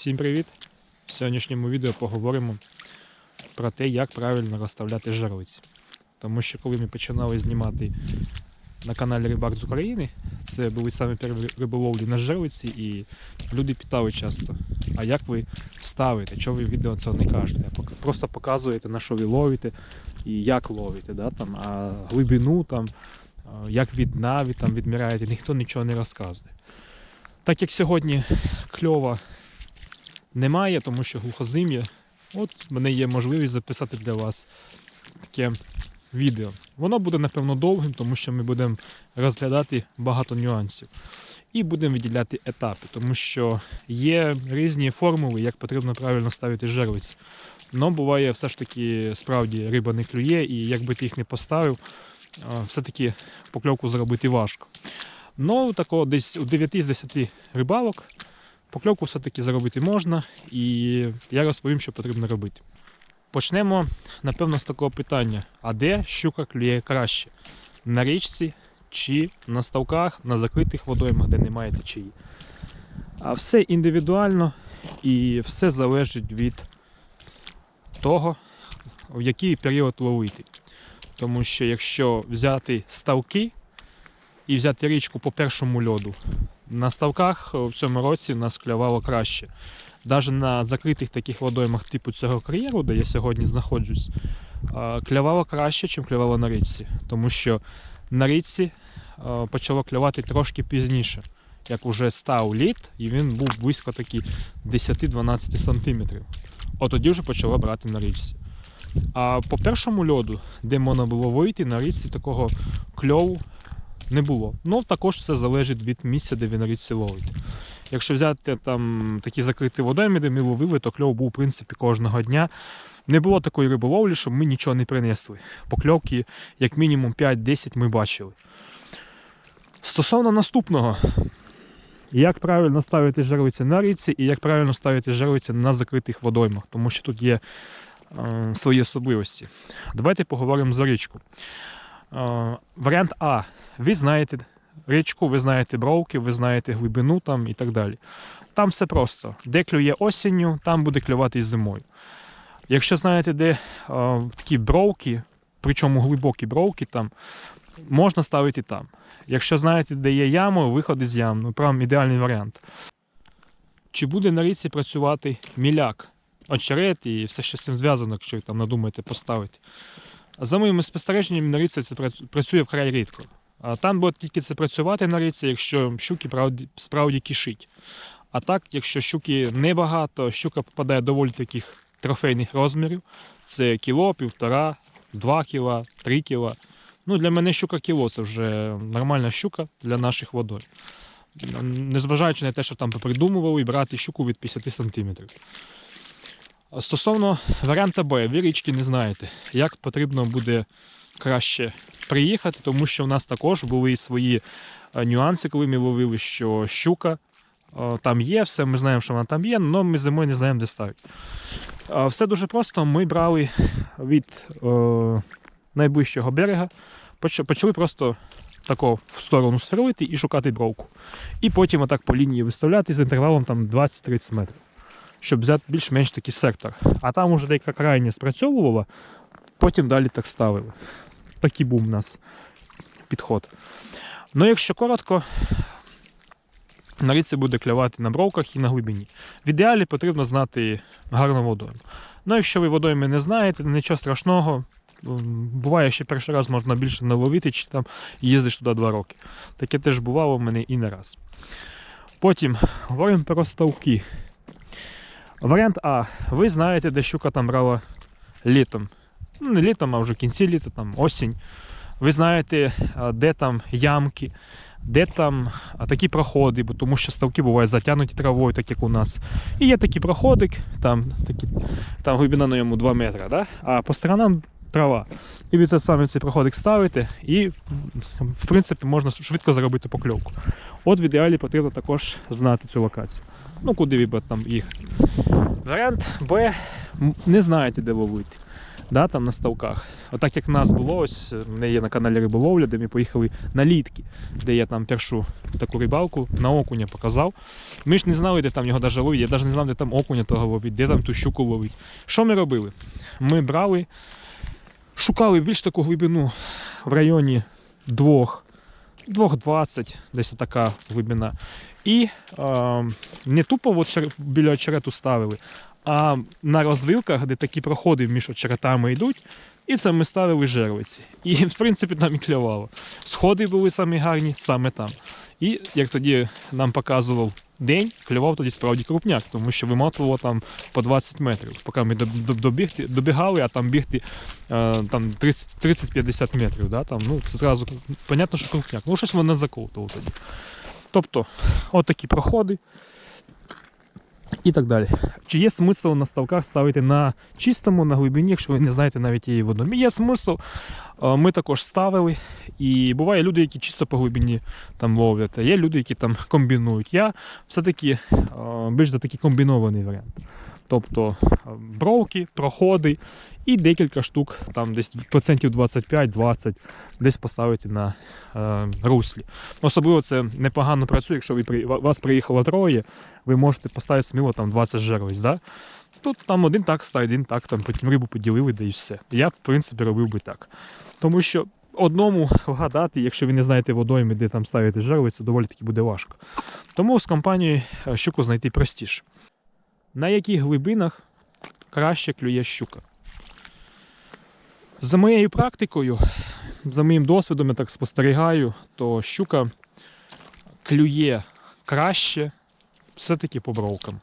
Всім привіт! В сьогоднішньому відео поговоримо про те, як правильно розставляти жерлиці. Тому що коли ми починали знімати на каналі Рибак з України, це були самі перші риболовлі на жерлиці, і люди питали часто, а як ви ставите, чого ви відео цього не кажете? Просто показуєте, на що ви ловите і як ловите, да? там, а глибину, там, як від дна ви там відміряєте, ніхто нічого не розказує. Так як сьогодні кльова немає, тому що глухозим'я. От в мене є можливість записати для вас таке відео. Воно буде, напевно, довгим, тому що ми будемо розглядати багато нюансів. І будемо виділяти етапи, тому що є різні формули, як потрібно правильно ставити жерлиці. Но буває все ж таки справді риба не клює, і якби ти їх не поставив, все-таки покльовку зробити важко. Ну, такого десь у 9 з 10 рибалок Покльовку все-таки заробити можна, і я розповім, що потрібно робити. Почнемо, напевно, з такого питання: а де щука клює краще? На річці чи на ставках, на закритих водоймах, де немає течії? А все індивідуально і все залежить від того, в який період ловити. Тому що якщо взяти ставки і взяти річку по першому льоду, на ставках в цьому році нас клювало краще. Навіть на закритих таких водоймах типу цього кар'єру, де я сьогодні знаходжусь, клювало краще, ніж клювало на річці. Тому що на річці почало клювати трошки пізніше, як уже став лід, і він був близько такі 10-12 сантиметрів. От тоді вже почало брати на річці. А по першому льоду, де можна було вийти, на річці такого кльову не було. Ну, також все залежить від місця, де ви на річці ловите. Якщо взяти там такі закриті де ми ловили, то кльов був в принципі кожного дня. Не було такої риболовлі, щоб ми нічого не принесли. Покльовки, як мінімум 5-10 ми бачили. Стосовно наступного, як правильно ставити жерлиці на річці і як правильно ставити жерлиці на закритих водоймах, тому що тут є е, свої особливості. Давайте поговоримо за річку. Е, варіант А. Ви знаєте річку, ви знаєте бровки, ви знаєте глибину там і так далі. Там все просто. Де клює осінню, там буде клювати і зимою. Якщо знаєте, де е, такі бровки, причому глибокі бровки, там, можна ставити там. Якщо знаєте, де є яма, виход із ям, ну прям ідеальний варіант. Чи буде на річці працювати міляк, очерет і все, що з цим зв'язано, якщо ви там надумаєте поставити? За моїми спостереженнями, на річці це працює вкрай рідко. А там буде тільки це працювати на річці, якщо щуки справді кишить. А так, якщо щуки небагато, щука попадає доволі таких трофейних розмірів. Це кіло, півтора, два кіла, три кіла. Ну, для мене щука кіло це вже нормальна щука для наших водой. Незважаючи на те, що там попридумували, брати щуку від 50 сантиметрів. Стосовно варіанта Б, ви річки не знаєте, як потрібно буде краще приїхати, тому що в нас також були свої е, нюанси, коли ми ловили, що щука е, там є, все, ми знаємо, що вона там є, але ми зимою не знаємо, де ставити. Е, Все дуже просто. Ми брали від найближчого берега, почали просто тако в сторону сверлити і шукати бровку. І потім отак по лінії виставляти з інтервалом там 20-30 метрів щоб взяти більш-менш такий сектор. А там уже деяка крайня спрацьовувала, потім далі так ставили. Такий був у нас підход. Ну, якщо коротко, на річці буде клювати на бровках і на глибині. В ідеалі потрібно знати гарну водойму. Ну, якщо ви водойми не знаєте, нічого страшного. Буває, що перший раз можна більше не ловити, чи там їздиш туди два роки. Таке теж бувало в мене і не раз. Потім говоримо про ставки. Варіант А. Ви знаєте, де щука там брала літом. Ну, не літом, а вже в кінці літа, там осінь. Ви знаєте, де там ямки, де там такі проходи, бо тому що ставки бувають затягнуті травою, так як у нас. І є такий проходик, там, такі, там глибина на ньому 2 метри, да? а по сторонам трава. І ви це саме цей проходик ставите, і в принципі можна швидко заробити покльовку. От в ідеалі потрібно також знати цю локацію. Ну, куди там їхати. Варіант Б не знаєте, де ловити. да, там на ставках. Отак як в нас було, ось в мене є на каналі Риболовля, де ми поїхали на літки, де я там першу таку рибалку на окуня показав. Ми ж не знали, де там його даже ловить, я навіть не знав, де там окуня того ловить, де там ту щуку ловить. Що ми робили? Ми брали, шукали більш таку глибину в районі 2, 2,20, десь така глибина. І е, не тупо от чер- біля очерету ставили, а на розвилках, де такі проходи між очеретами йдуть, і це ми ставили жерлиці. І, в принципі, там і клювало. Сходи були самі гарні саме там. І як тоді нам показував день, клював тоді справді крупняк, тому що вимотувало там по 20 метрів. Поки ми доб- доб- добігти, добігали, а там бігти е, там 30 30-50 метрів. Да? Там, ну, це зразу понятно, що крупняк. Ну, щось мене заколтувало тоді. Тобто, от проходи і так далі. Чи є смисл на ставках ставити на чистому, на глибині, якщо ви не знаєте навіть її водомі? Є смисл. Ми також ставили. І буває люди, які чисто по глибині там ловлять, а є люди, які там комбінують. Я все-таки більш за такий комбінований варіант. Тобто бровки, проходи і декілька штук, там десь процентів 25-20, десь поставити на е, руслі. Особливо це непогано працює, якщо ви вас приїхало троє, ви можете поставити сміло там 20 жерлиць. Да? Тут там один так ставить, один так, там потім рибу поділили, да і все. Я, в принципі, робив би так. Тому що одному вгадати, якщо ви не знаєте водойми, де там ставити жерлицю, доволі таки буде важко. Тому з компанією е, щуку знайти простіше. На яких глибинах краще клює щука? За моєю практикою, за моїм досвідом, я так спостерігаю, то щука клює краще все-таки по бровкам.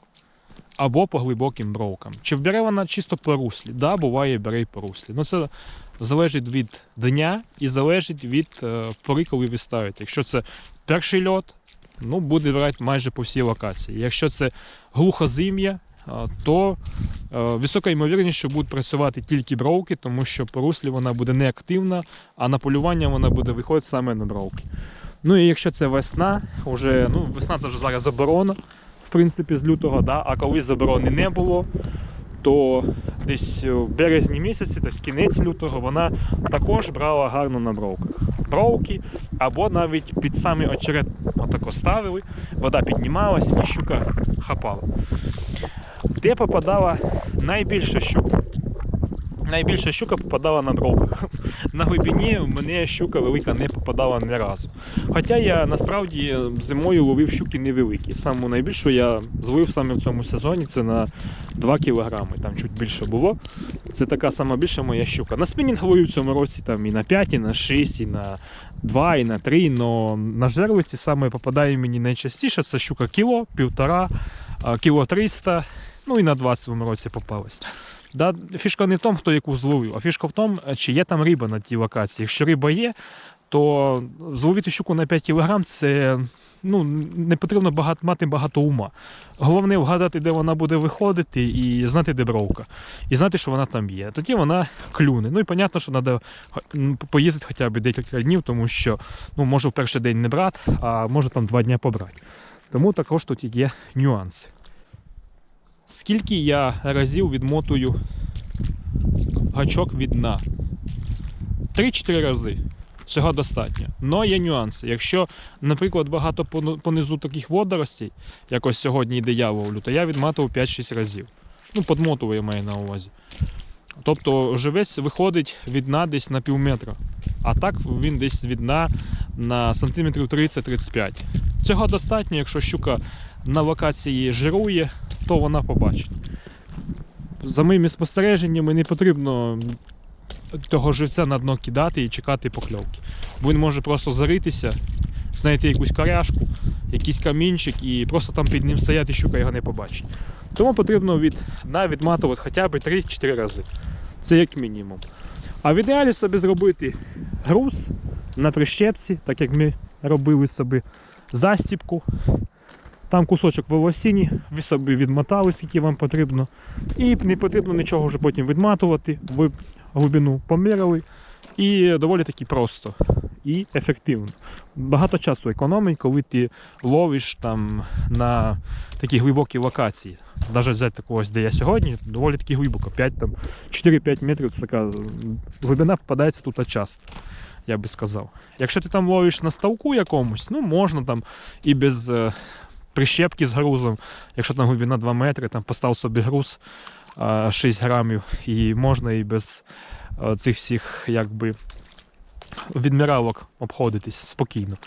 Або по глибоким бровкам. Чи вбере вона чисто по руслі? Да, буває, бере і по руслі. Ну це залежить від дня і залежить від е, пори, коли ви ставите. Якщо це перший льот, ну буде брати майже по всій локації. Якщо це глухозим'я, то е, висока ймовірність, що будуть працювати тільки бровки, тому що по руслі вона буде неактивна, а на полювання вона буде виходити саме на бровки. Ну і якщо це весна, вже, ну, весна це вже зараз заборона, в принципі, з лютого, да? а колись заборони не було, то десь в березні місяці, тобто кінець лютого, вона також брала гарно на бровках. Бровки або навіть під самий очерет отако ставили, вода піднімалась і щука хапала. Де попадала найбільше щука? Найбільша щука попадала на бровках. На глибині мене щука велика не попадала ні разу. Хоча я насправді зимою ловив щуки невеликі. Саму найбільшу я зловив саме в цьому сезоні, це на 2 кілограми, там чуть більше було. Це така сама більша моя щука. На спінінг ловив в цьому році там і на 5, і на 6, і на 2, і на 3, але на жерлиці саме попадає мені найчастіше це щука кіло, півтора, кіло 300, ну і на 20 в цьому році попалась. Да, фішка не в тому, хто яку зловив, а фішка в тому, чи є там риба на тій локації. Якщо риба є, то зловити щуку на 5 кг це ну, не потрібно багато, мати багато ума. Головне вгадати, де вона буде виходити, і знати, де бровка. І знати, що вона там є. Тоді вона клюне. Ну і понятно, що треба поїздити хоча б декілька днів, тому що ну, може в перший день не брати, а може там два дні побрати. Тому також тут є нюанси. Скільки я разів відмотую гачок від дна? 3-4 рази. Цього достатньо. Но є нюанси. Якщо, наприклад, багато понизу таких водоростей, як ось сьогодні йде я то я відматував 5-6 разів. Ну, подмотував я маю на увазі. Тобто живець виходить від дна десь на пів метра. А так він десь від дна на сантиметрів 30-35. Цього достатньо, якщо щука на локації жирує, то вона побачить. За моїми спостереженнями не потрібно того живця на дно кидати і чекати покльовки. Бо він може просто заритися, знайти якусь коряшку, якийсь камінчик і просто там під ним стояти, щука його не побачить. Тому потрібно від дна відматувати хоча б 3-4 рази. Це як мінімум. А в ідеалі собі зробити груз на прищепці, так як ми робили собі застіпку. Там кусочок волосіні, ви собі відмотали, скільки вам потрібно. І не потрібно нічого вже потім відматувати. Ви глибину поміряли, І доволі таки просто і ефективно. Багато часу економить, коли ти ловиш там на такі глибокі локації. Навіть взяти такого, де я сьогодні, доволі таки глибоко, 4-5 метрів це така глибина попадається тут часто, я би сказав. Якщо ти там ловиш на ставку якомусь, ну можна там і без е, прищепки з грузом, якщо там глибина 2 метри, там постав собі груз е, 6 грамів, і можна і без цих всіх якби відміралок обходитись спокійно.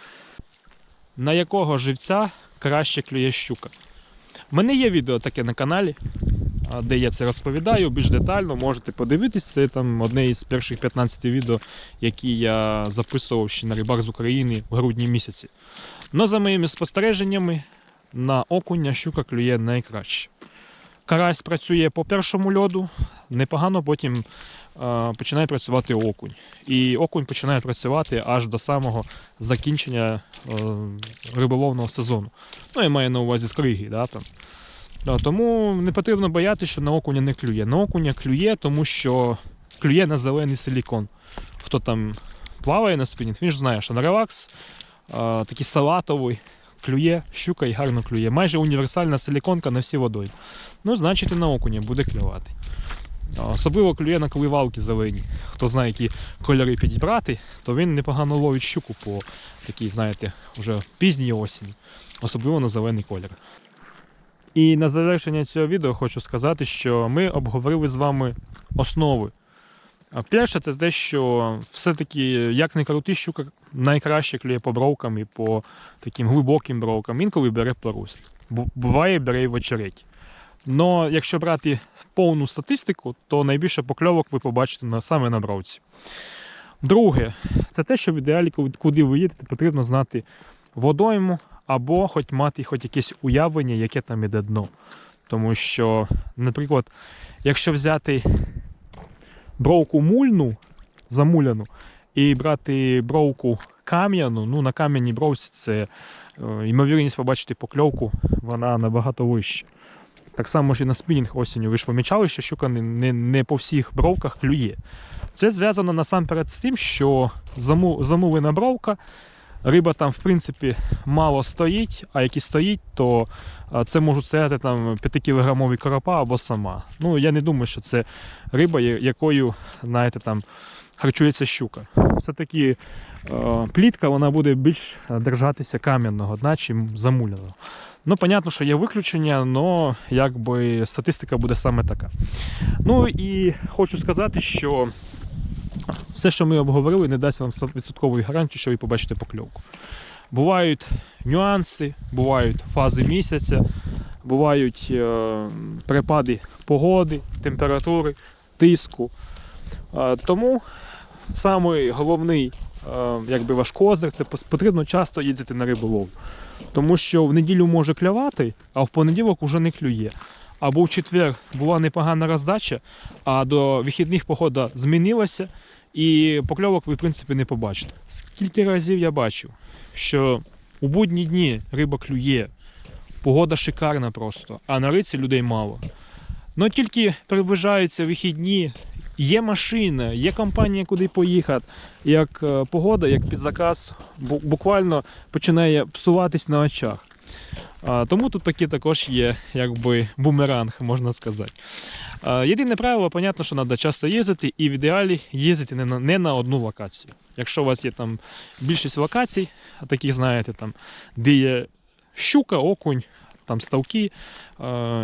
На якого живця краще клює щука? У мене є відео таке на каналі, де я це розповідаю більш детально. Можете подивитись. Це там одне із перших 15 відео, які я записував ще на рибак з України в грудні місяці. Но за моїми спостереженнями, на окуня щука клює найкраще. Карась працює по першому льоду, непогано потім е, починає працювати окунь. І окунь починає працювати аж до самого закінчення е, риболовного сезону. Ну, я маю на увазі скриги. Да, там. Да, тому не потрібно боятися, що на окуня не клює. На окуня клює, тому що клює на зелений силікон. Хто там плаває на спінінг, він ж знає, що на релакс е, такий салатовий. Клює, щука і гарно клює. Майже універсальна силіконка на всі водойми. Ну, значить, і на окуня буде клювати. Особливо клює на коливалки зелені. Хто знає, які кольори підібрати, то він непогано ловить щуку по такій, знаєте, вже пізній осені, особливо на зелений колір. І на завершення цього відео хочу сказати, що ми обговорили з вами основи. Перше, це те, що все-таки, як не крути, щука найкраще клює по бровкам і по таким глибоким бровкам. Інколи бере по Буває, бере і в очередь. Но якщо брати повну статистику, то найбільше покльовок ви побачите саме на бровці. Друге, це те, що в ідеалі, куди ви їдете, потрібно знати водойму або хоч мати хоч якесь уявлення, яке там іде дно. Тому що, наприклад, якщо взяти бровку мульну, замуляну, і брати бровку кам'яну, ну на кам'яній бровці це е, ймовірність побачити покльовку, вона набагато вища. Так само ж і на спінінг осінню. Ви ж помічали, що щука не, не, не по всіх бровках клює. Це зв'язано насамперед з тим, що заму, замулена бровка, риба там, в принципі, мало стоїть, а як і стоїть, то це можуть стояти там 5-кілограмові коропа або сама. Ну, я не думаю, що це риба, якою, знаєте, там харчується щука. Все-таки плітка вона буде більш держатися кам'яного дна, чим замуляного. Ну, понятно, що є виключення, але якби статистика буде саме така. Ну і хочу сказати, що все, що ми обговорили, не дасть вам 100% гарантії, що ви побачите покльовку. Бувають нюанси, бувають фази місяця, бувають е, перепади погоди, температури, тиску. Е, тому самий головний е, якби ваш козир це потрібно часто їздити на риболовлю. Тому що в неділю може клювати, а в понеділок уже не клює. Або в четвер була непогана роздача, а до вихідних погода змінилася, і покльовок ви, в принципі, не побачите. Скільки разів я бачив, що у будні дні риба клює, погода шикарна просто, а на риці людей мало. Ну тільки приближаються вихідні, є машина, є компанія, куди поїхати. Як е, погода, як під заказ, буквально починає псуватись на очах. Тому тут таки також є якби бумеранг, можна сказати. Єдине правило, понятно, що треба часто їздити, і в ідеалі їздити не на, не на одну локацію. Якщо у вас є там більшість локацій, таких знаєте, там, де є щука, окунь, там ставки,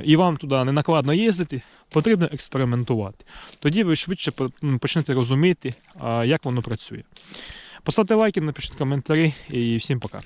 і вам туди не накладно їздити, потрібно експериментувати. Тоді ви швидше почнете розуміти, як воно працює. Поставте лайки, напишіть коментарі і всім пока.